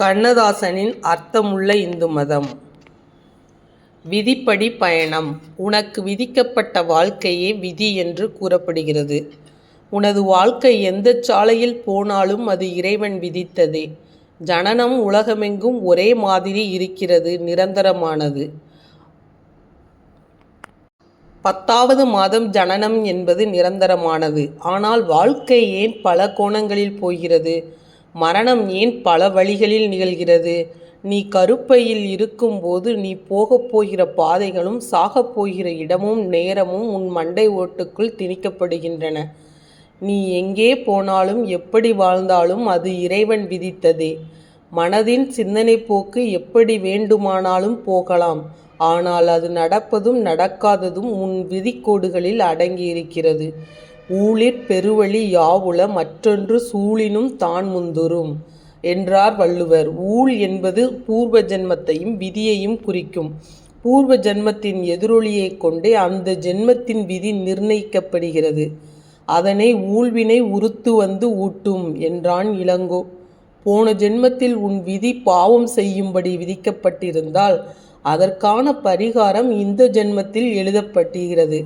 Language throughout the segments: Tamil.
கண்ணதாசனின் அர்த்தமுள்ள இந்து மதம் விதிப்படி பயணம் உனக்கு விதிக்கப்பட்ட வாழ்க்கையே விதி என்று கூறப்படுகிறது. உனது வாழ்க்கை எந்த சாலையில் போனாலும் அது இறைவன் விதித்ததே. ஜனனம் உலகமெங்கும் ஒரே மாதிரி இருக்கிறது நிரந்தரமானது. பத்தாவது மாதம் ஜனனம் என்பது நிரந்தரமானது. ஆனால் வாழ்க்கை ஏன் பல கோணங்களில் போகிறது? மரணம் ஏன் பல வழிகளில் நிகழ்கிறது? நீ கருப்பையில் இருக்கும்போது நீ போகப் போகிற பாதைகளும் சாகப் போகிற இடமும் நேரமும் உன் மண்டை ஓட்டுக்குள் திணிக்கப்படுகின்றன. நீ எங்கே போனாலும் எப்படி வாழ்ந்தாலும் அது இறைவன் விதித்ததே. மனதின் சிந்தனைப் போக்கு எப்படி வேண்டுமானாலும் போகலாம். ஆனால் அது நடப்பதும் நடக்காததும் உன் விதிக்கோடுகளில் அடங்கியிருக்கிறது. ஊழிற் பெருவழி யாவுள மற்றொன்று சூழினும் தான் முந்துறும் என்றார் வள்ளுவர். ஊழ் என்பது பூர்வ ஜென்மத்தையும் விதியையும் குறிக்கும். பூர்வ ஜென்மத்தின் எதிரொலியைக் கொண்டே அந்த ஜென்மத்தின் விதி நிர்ணயிக்கப்படுகிறது. அதனை ஊழ்வினை உறுத்து வந்து ஊட்டும் என்றான் இளங்கோ. போன ஜென்மத்தில் உன் விதி பாவம் செய்யும்படி விதிக்கப்பட்டிருந்தால் அதற்கான பரிகாரம் இந்த ஜென்மத்தில் எழுதப்பட்டிருக்கிறது.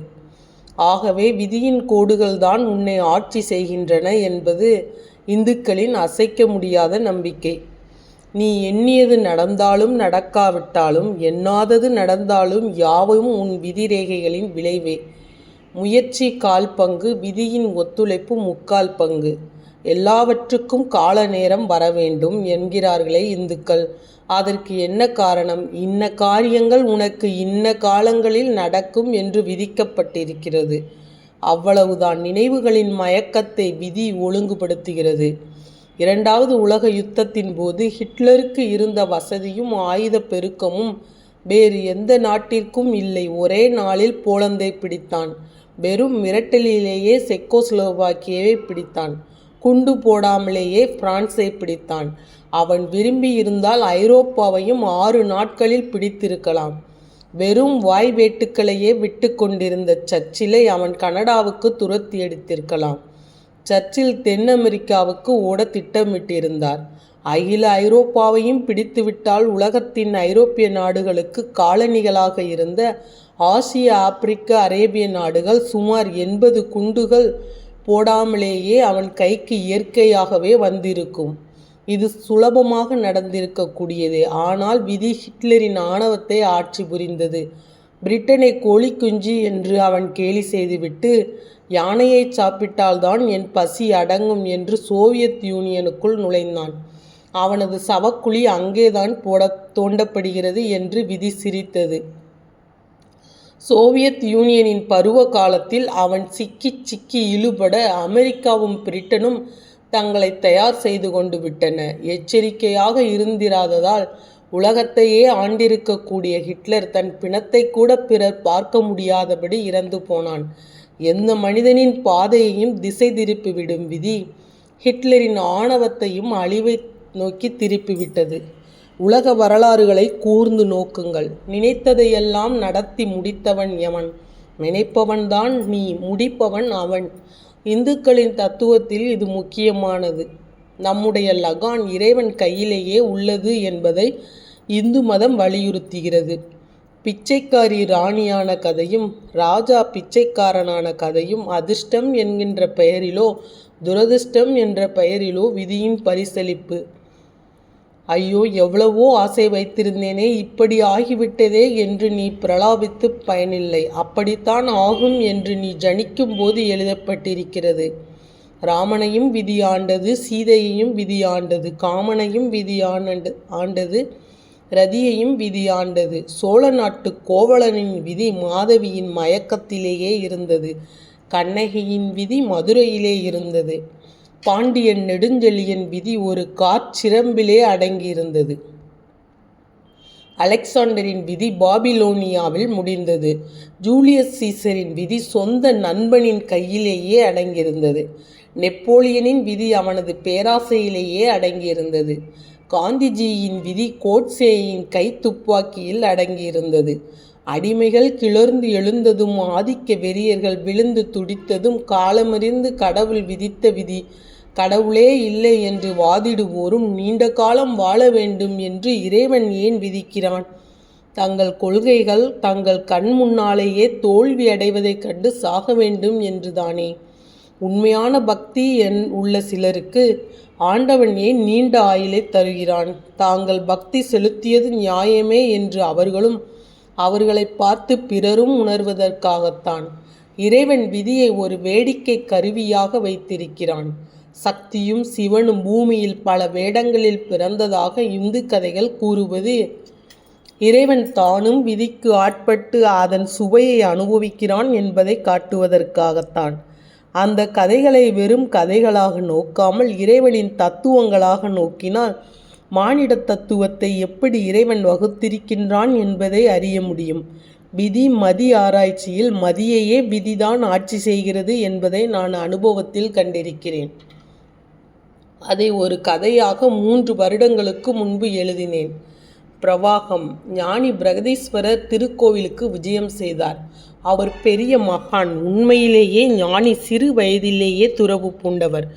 ஆகவே விதியின் கோடுகள்தான் உன்னை ஆட்சி செய்கின்றன என்பது இந்துக்களின் அசைக்க முடியாத நம்பிக்கை. நீ எண்ணியது நடந்தாலும் நடக்காவிட்டாலும் எண்ணாதது நடந்தாலும் யாவும் உன் விதிரேகைகளின் விளைவே. முயற்சி கால் பங்கு விதியின் ஒத்துழைப்பு முக்கால் பங்கு. எல்லாவற்றுக்கும் கால நேரம் வரவேண்டும் என்கிறார்களே இந்துக்கள். அதற்கு என்ன காரணம்? இன்ன காரியங்கள் உனக்கு இன்ன காலங்களில் நடக்கும் என்று விதிக்கப்பட்டிருக்கிறது. அவ்வளவுதான். நினைவுகளின் மயக்கத்தை விதி ஒழுங்குபடுத்துகிறது. இரண்டாவது உலக யுத்தத்தின் போது ஹிட்லருக்கு இருந்த வசதியும் ஆயுதப் பெருக்கமும் வேறு எந்த நாட்டிற்கும் இல்லை. ஒரே நாளில் போலந்தை பிடித்தான். வெறும் மிரட்டலிலேயே செக்கோஸ்லோவாக்கியவை பிடித்தான். குண்டு போடாமலேயே பிரான்ஸை பிடித்தான். அவன் விரும்பியிருந்தால் ஐரோப்பாவையும் ஆறு நாட்களில் பிடித்திருக்கலாம். வெறும் வாய்வேட்டுக்களையே விட்டு கொண்டிருந்த சர்ச்சிலை அவன் கனடாவுக்கு துரத்தியடித்திருக்கலாம். சர்ச்சில் தென் அமெரிக்காவுக்கு ஓட திட்டமிட்டிருந்தார். அகில ஐரோப்பாவையும் பிடித்துவிட்டால் உலகத்தின் ஐரோப்பிய நாடுகளுக்கு காலனிகளாக இருந்த ஆசிய ஆப்பிரிக்க அரேபிய நாடுகள் சுமார் எண்பது குண்டுகள் போடாமலேயே அவன் கைக்கு இயற்கையாகவே வந்திருக்கும். இது சுலபமாக நடந்திருக்கக்கூடியது ஆனால் விதி ஹிட்லரின் ஆணவத்தை ஆட்சி புரிந்தது. பிரிட்டனை கோழிக்குஞ்சு என்று அவன் கேலி செய்துவிட்டு யானையை சாப்பிட்டால்தான் என் பசி அடங்கும் என்று சோவியத் யூனியனுக்குள் நுழைந்தான். அவனது சவக்குழி அங்கேதான் போட தோண்டப்படுகிறது என்று விதி சிரித்தது. சோவியத் யூனியனின் பருவ காலத்தில் அவன் சிக்கிச் சிக்கி இழுபட அமெரிக்காவும் பிரிட்டனும் தங்களை தயார் செய்து கொண்டு விட்டன. எச்சரிக்கையாக இருந்திராததால் உலகத்தையே ஆண்டிருக்கக்கூடிய ஹிட்லர் தன் பிணத்தைக்கூடப் பிறர் பார்க்க முடியாதபடி இறந்து போனான். எந்த மனிதனின் பாதையையும் திசை திருப்பிவிடும் விதி ஹிட்லரின் ஆணவத்தையும் அழிவை நோக்கித் திருப்பிவிட்டது. உலக வரலாறுகளை கூர்ந்து நோக்குங்கள். நினைத்ததையெல்லாம் நடத்தி முடித்தவன் எவன்? நினைப்பவன்தான் நீ முடிப்பவன் அவன். இந்துக்களின் தத்துவத்தில் இது முக்கியமானது. நம்முடைய லகான் இறைவன் கையிலேயே உள்ளது என்பதை இந்து மதம் வலியுறுத்துகிறது. பிச்சைக்காரி ராணியான கதையும் ராஜா பிச்சைக்காரனான கதையும் அதிர்ஷ்டம் என்கின்ற பெயரிலோ துரதிர்ஷ்டம் என்ற பெயரிலோ விதியின் பரிசளிப்பு. ஐயோ எவ்வளவோ ஆசை வைத்திருந்தேனே இப்படி ஆகிவிட்டதே என்று நீ பிரலாபித்துப் பயனில்லை. அப்படித்தான் ஆகும் என்று நீ ஜனிக்கும்போது எழுதப்பட்டிருக்கிறது. ராமனையும் விதி ஆண்டது சீதையையும் விதி ஆண்டது காமனையும் விதி ஆண்டது ரதியையும் விதி ஆண்டது. சோழ நாட்டு கோவலனின் விதி மாதவியின் மயக்கத்திலேயே இருந்தது. கண்ணகியின் விதி மதுரையிலே இருந்தது. பாண்டியன் நெடுஞ்செழியன் விதி ஒரு காற்சிரம்பிலே அடங்கியிருந்தது. அலெக்சாண்டரின் விதி பாபிலோனியாவில் முடிந்தது. ஜூலியஸ் சீசரின் விதி சொந்த நண்பனின் கையிலேயே அடங்கியிருந்தது. நெப்போலியனின் விதி அவனது பேராசையிலேயே அடங்கியிருந்தது. காந்திஜியின் விதி கோட்சேயின் கை துப்பாக்கியில் அடங்கியிருந்தது. அடிமைகள் கிளர்ந்து எழுந்ததும் ஆதிக்க வெறியர்கள் விழுந்து துடித்ததும் காலமறிந்து கடவுள் விதித்த விதி கடவுளே இல்லை என்று வாதிடுவோரும் நீண்ட காலம் வாழ வேண்டும் என்று இறைவன் ஏன் விதிக்கிறான்? தங்கள் கொள்கைகள் தங்கள் கண் முன்னாலேயே தோல்வி அடைவதைக் கண்டு சாக வேண்டும் என்றுதானே? உண்மையான பக்தி என் உள்ள சிலருக்கு ஆண்டவன் ஏன் நீண்ட ஆயுளை தருகிறான்? தாங்கள் பக்தி செலுத்தியது நியாயமே என்று அவர்களும் அவர்களை பார்த்து பிறரும் உணர்வதற்காகத்தான். இறைவன் விதியை ஒரு வேடிக்கை கருவியாக வைத்திருக்கிறான். சக்தியும் சிவனும் பூமியில் பல வேடங்களில் பிறந்ததாக இந்து கதைகள் கூறுவது. இறைவன் தானும் விதிக்கு ஆட்பட்டு அதன் சுவையை அனுபவிக்கிறான் என்பதை காட்டுவதற்காகத்தான். அந்த கதைகளை வெறும் கதைகளாக நோக்காமல் இறைவனின் தத்துவங்களாக நோக்கினால் மானிட தத்துவத்தை எப்படி இறைவன் வகுத்திருக்கின்றான் என்பதை அறிய முடியும். விதி மதி ஆராய்ச்சியில் மதியையே விதிதான் ஆட்சி செய்கிறது என்பதை நான் அனுபவத்தில் கண்டிருக்கிறேன். அதை ஒரு கதையாக மூன்று வருடங்களுக்கு முன்பு எழுதினேன். பிரவாகம் ஞானி பிரகதீஸ்வரர் திருக்கோவிலுக்கு விஜயம் செய்தார். அவர் பெரிய மகான் உண்மையிலேயே ஞானி சிறு வயதிலேயே துறவு பூண்டவர்.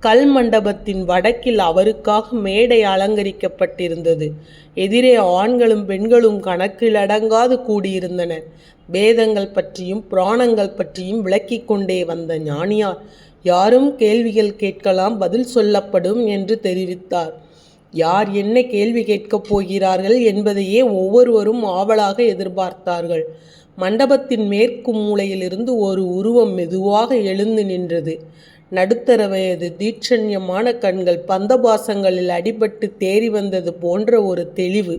கல் மண்டபத்தின் வடக்கில் அவருக்காக மேடை அலங்கரிக்கப்பட்டிருந்தது. எதிரே ஆண்களும் பெண்களும் கணக்கில் அடங்காது கூடியிருந்தனர். வேதங்கள் பற்றியும் புராணங்கள் பற்றியும் விளக்கிக் கொண்டே வந்த ஞானியார் யாரும் கேள்விகள் கேட்கலாம் பதில் சொல்லப்படும் என்று தெரிவித்தார். யார் என்ன கேள்வி கேட்கப் போகிறார்கள் என்பதையே ஒவ்வொருவரும் ஆவலாக எதிர்பார்த்தார்கள். மண்டபத்தின் மேற்கு மூலையிலிருந்து ஒரு உருவம் மெதுவாக எழுந்து நின்றது. நடுத்தர வயது தீட்சண்யமான கண்கள் பந்தபாசங்களில் அடிபட்டு தேறி வந்தது போன்ற ஒரு தெளிவு.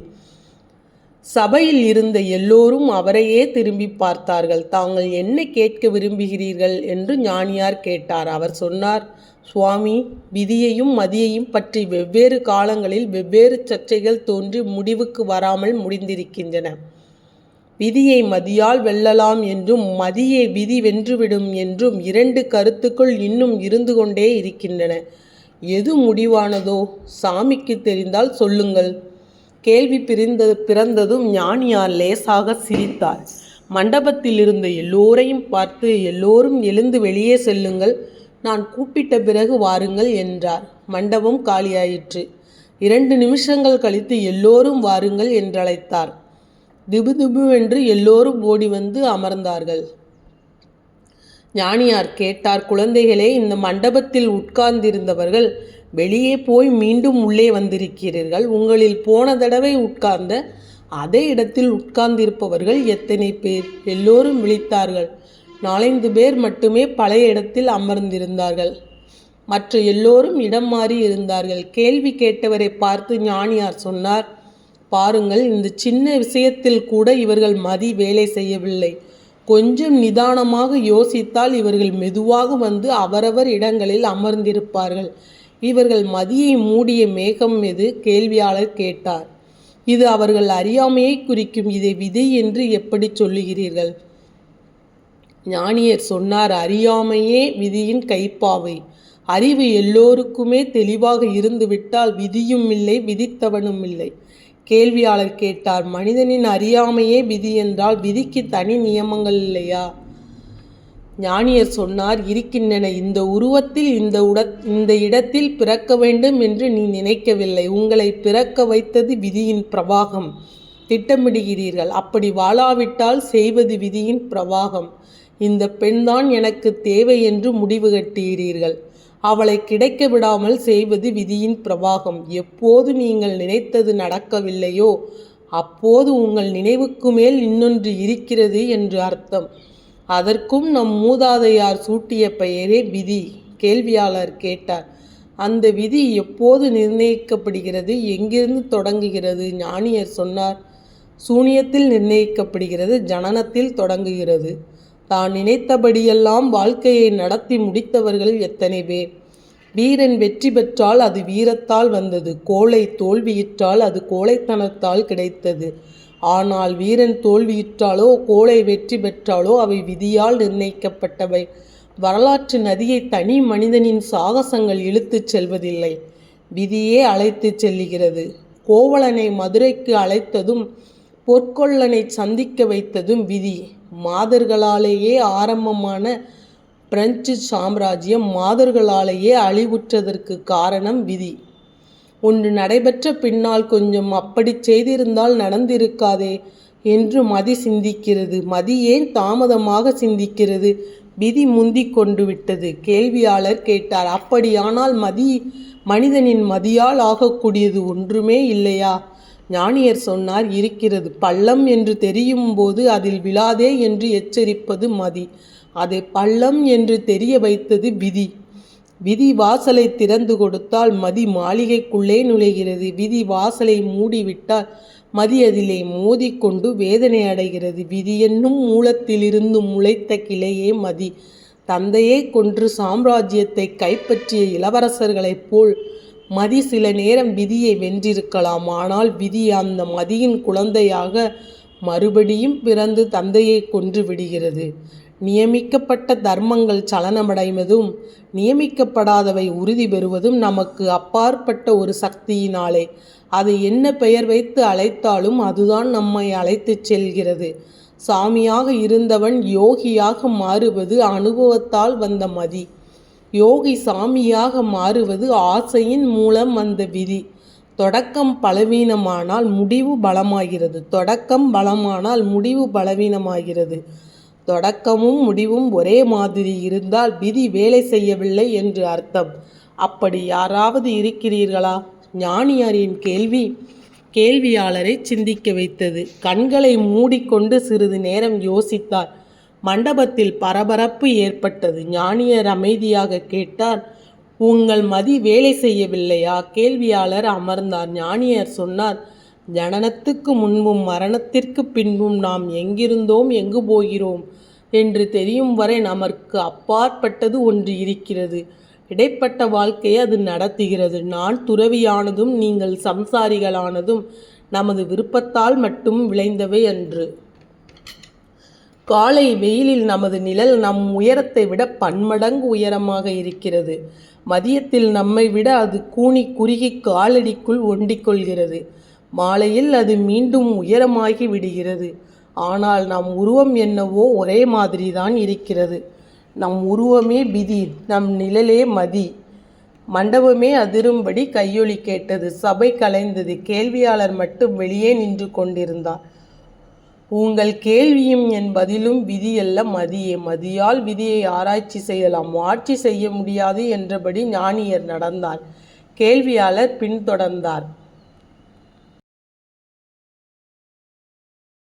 சபையில் இருந்த எல்லோரும் அவரையே திரும்பி பார்த்தார்கள். தாங்கள் என்ன கேட்க விரும்புகிறீர்கள்? என்று ஞானியார் கேட்டார். அவர் சொன்னார் சுவாமி விதியையும் மதியையும் பற்றி வெவ்வேறு காலங்களில் வெவ்வேறு சர்ச்சைகள் தோன்றி முடிவுக்கு வராமல் முடிந்திருக்கின்றன. விதியை மதியால் வெல்லலாம் என்றும் மதியை விதி வென்றுவிடும் என்றும் இரண்டு கருத்துக்கள் இன்னும் இருந்து கொண்டே இருக்கின்றன. எது முடிவானதோ சாமிக்கு தெரிந்தால் சொல்லுங்கள். கேள்வி பிரிந்த பிறந்ததும் ஞானியார் லேசாக சிரித்தார் மண்டபத்தில் இருந்த எல்லோரையும் பார்த்து எல்லோரும் எழுந்து வெளியே செல்லுங்கள் நான் கூப்பிட்ட பிறகு வாருங்கள் என்றார். மண்டபம் காலியாயிற்று. இரண்டு நிமிஷங்கள் கழித்து எல்லோரும் வாருங்கள் என்றழைத்தார். திபு திபுவென்று எல்லோரும் ஓடி வந்து அமர்ந்தார்கள். ஞானியார் கேட்டார் குழந்தைகளே இந்த மண்டபத்தில் உட்கார்ந்திருந்தவர்கள் வெளியே போய் மீண்டும் உள்ளே வந்திருக்கிறீர்கள். உங்களில் போன தடவை உட்கார்ந்த அதே இடத்தில் உட்கார்ந்திருப்பவர்கள் எத்தனை பேர்? எல்லோரும் விழித்தார்கள். நாலந்து பேர் மட்டுமே பழைய இடத்தில் அமர்ந்திருந்தார்கள். மற்ற எல்லோரும் இடம் மாறி இருந்தார்கள். கேள்வி கேட்டவரை பார்த்து ஞானியார் சொன்னார் பாருங்கள் இந்த சின்ன விஷயத்தில் கூட இவர்கள் மதி வேலை செய்யவில்லை. கொஞ்சம் நிதானமாக யோசித்தால் இவர்கள் மெதுவாக வந்து அவரவர் இடங்களில் அமர்ந்திருப்பார்கள். இவர்கள் மதியை மூடிய மேகம் எது? கேள்வியாளர் கேட்டார். இது அவர்கள் அறியாமையை குறிக்கும் இதை விதை என்று எப்படி சொல்லுகிறீர்கள்? ஞானியர் சொன்னார் அறியாமையே விதியின் கைப்பாவை. அறிவு எல்லோருக்குமே தெளிவாக இருந்துவிட்டால் விதியும் இல்லை விதித்தவனும் இல்லை. கேள்வியாளர் கேட்டார் மனிதனின் அறியாமையே விதி என்றால் விதிக்கு தனி நியமங்கள் இல்லையா? ஞானியர் சொன்னார் இருக்கின்றன இந்த உருவத்தில் இந்த உட இந்த இடத்தில் பிறக்க வேண்டும் என்று நீ நினைக்கவில்லை. உங்களை பிறக்க வைத்தது விதியின் பிரவாகம். திட்டமிடுகிறீர்கள். அப்படி வாழாவிட்டால் செய்வது விதியின் பிரவாகம். இந்த பெண்தான் எனக்கு தேவை என்று முடிவு கட்டுகிறீர்கள் அவளை கிடைக்க விடாமல் செய்வது விதியின் பிரவாகம். எப்போது நீங்கள் நினைத்தது நடக்கவில்லையோ அப்போது உங்கள் நினைவுக்கு மேல் இன்னொன்று இருக்கிறது என்று அர்த்தம். அதற்கும் நம் மூதாதையார் சூட்டிய பெயரே விதி கேள்வியாளர் கேட்டார். அந்த விதி எப்போது நிர்ணயிக்கப்படுகிறது எங்கிருந்து தொடங்குகிறது? ஞானியர் சொன்னார் சூனியத்தில் நிர்ணயிக்கப்படுகிறது ஜனனத்தில் தொடங்குகிறது. தான் நினைத்தபடியெல்லாம் வாழ்க்கையை நடத்தி முடித்தவர்கள் எத்தனை பேர்? வீரன் வெற்றி பெற்றால் அது வீரத்தால் வந்தது கோலை தோல்வியிற்றால் அது கோழைத்தனத்தால் கிடைத்தது. ஆனால் வீரன் தோல்வியுற்றாலோ கோளை வெற்றி பெற்றாலோ அவை விதியால் நிர்ணயிக்கப்பட்டவை. வரலாற்று நதியை தனி மனிதனின் சாகசங்கள் இழுத்துச் செல்வதில்லை. விதியே அழைத்துச் செல்லுகிறது. கோவலனை மதுரைக்கு அழைத்ததும் பொற்கொள்ளனை சந்திக்க வைத்ததும் விதி. மாதர்களாலேயே ஆரம்பமான பிரெஞ்சு சாம்ராஜ்யம் மாதர்களாலேயே அழிவுற்றதற்கு காரணம் விதி. ஒன்று நடைபெற்ற பின்னால் கொஞ்சம் அப்படிச் செய்திருந்தால் நடந்திருக்காதே என்று மதி சிந்திக்கிறது. மதி ஏன் தாமதமாக சிந்திக்கிறது? விதி முந்தி கொண்டு விட்டது. கேள்வியாளர் கேட்டார். அப்படியானால் மதி மனிதனின் மதியால் ஆகக்கூடியது ஒன்றுமே இல்லையா? ஞானியர் சொன்னார் இருக்கிறது. பள்ளம் என்று தெரியும் போது அதில் விழாதே என்று எச்சரிப்பது மதி. அதை பள்ளம் என்று தெரிய வைத்தது விதி. விதி வாசலை திறந்து கொடுத்தால் மதி மாளிகைக்குள்ளே நுழைகிறது. விதி வாசலை மூடிவிட்டால் மதி அதிலே மோதிக்கொண்டு வேதனை அடைகிறது. விதி என்னும் மூலத்திலிருந்து முளைத்த கிளையே மதி. தந்தையை கொன்று சாம்ராஜ்யத்தை கைப்பற்றிய இளவரசர்களைப் போல் மதி சில நேரம் விதியை வென்றிருக்கலாம். ஆனால் விதி அந்த மதியின் குழந்தையாக மறுபடியும் பிறந்து தந்தையை கொன்று விடுகிறது. நியமிக்கப்பட்ட தர்மங்கள் சலனமடைவதும் நியமிக்கப்படாதவை உறுதி பெறுவதும் நமக்கு அப்பாற்பட்ட ஒரு சக்தியினாலே. அது என்ன பெயர் வைத்து அழைத்தாலும் அதுதான் நம்மை அழைத்துச் செல்கிறது. சாமியாக இருந்தவன் யோகியாக மாறுவது அனுபவத்தால் வந்த மதி. யோகி சாமியாக மாறுவது ஆசையின் மூலம் வந்த விதி. தொடக்கம் பலவீனமானால் முடிவு பலமாகிறது. தொடக்கம் பலமானால் முடிவு பலவீனமாகிறது. தொடக்கமும் முடிவும் ஒரே மாதிரி இருந்தால் விதி வேலை செய்யவில்லை என்று அர்த்தம். அப்படி யாராவது இருக்கிறீர்களா? ஞானியாரின் கேள்வி கேள்வியாளரை சிந்திக்க வைத்தது. கண்களை மூடிக்கொண்டு சிறிது நேரம் யோசித்தார். மண்டபத்தில் பரபரப்பு ஏற்பட்டது. ஞானியர் அமைதியாக கேட்டார் உங்கள் மதி வேலை செய்யவில்லையா? கேள்வியாளர் அமர்ந்தார். ஞானியர் சொன்னார் ஜனனத்துக்கு முன்பும் மரணத்திற்கு பின்பும் நாம் எங்கிருந்தோம்? எங்கு போகிறோம்? என்று தெரியும் வரை நமக்கு அப்பாற்பட்டது ஒன்று இருக்கிறது. இடைப்பட்ட வாழ்க்கையை அது நடத்துகிறது. நான் துறவியானதும் நீங்கள் சம்சாரிகளானதும் நமது விருப்பத்தால் மட்டும் விளைந்தவை அன்று. காலை வெயிலில் நமது நிழல் நம் உயரத்தை விட பன்மடங்கு உயரமாக இருக்கிறது. மதியத்தில் நம்மை விட அது கூனி குறுகி காலடிக்குள் ஒண்டிக்கொள்கிறது. மாலையில் அது மீண்டும் உயரமாகி விடுகிறது. ஆனால் நம் உருவம் என்னவோ ஒரே மாதிரி தான் இருக்கிறது. நம் உருவமே விதி நம் நிழலே மதி. மண்டபமே அதிரும்படி கையொலி கேட்டது. சபை கலைந்தது. கேள்வியாளர் மட்டும் வெளியே நின்று கொண்டிருந்தார். உங்கள் கேள்வியும் என் பதிலும் விதியல்ல மதியே. மதியால் விதியை ஆராய்ச்சி செய்யலாம். ஆட்சி செய்ய முடியாது என்றபடி ஞானியர் நடந்தார். கேள்வியாளர் பின்தொடர்ந்தார்.